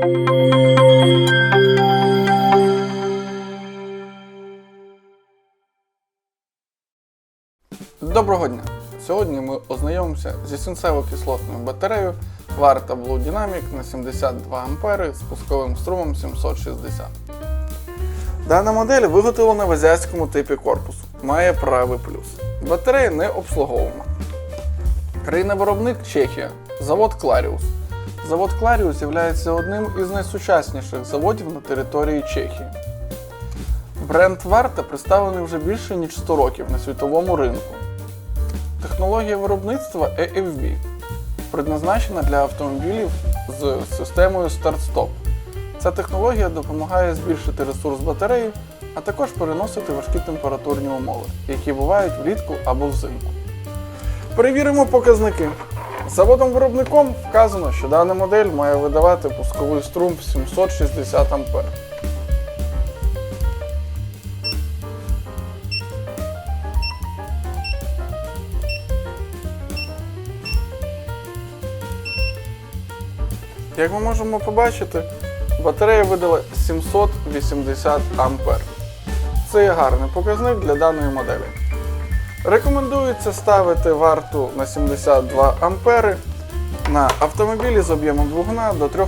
Доброго дня! Сьогодні ми ознайомимося зі свинцево-кислотною батареєю Varta Blue Dynamic на 72 А з пусковим струмом 760. Дана модель виготовлена в азіатському типі корпусу. Має правий плюс. Батарея не обслуговувана. Країна-виробник Чехія. Завод Кларіус. Завод Кларіус є одним із найсучасніших заводів на території Чехії. Бренд Варта представлений вже більше ніж 100 років на світовому ринку. Технологія виробництва EFB предназначена для автомобілів з системою старт-стоп. Ця технологія допомагає збільшити ресурс батареї, а також переносити важкі температурні умови, які бувають влітку або взимку. Перевіримо показники. Заводом-виробником вказано, що дана модель має видавати пусковий струм 760 А. Як ми можемо побачити, батарея видала 780 А. Це є гарний показник для даної моделі. Рекомендується ставити варту на 72 А на автомобілі з об'ємом двигуна до 3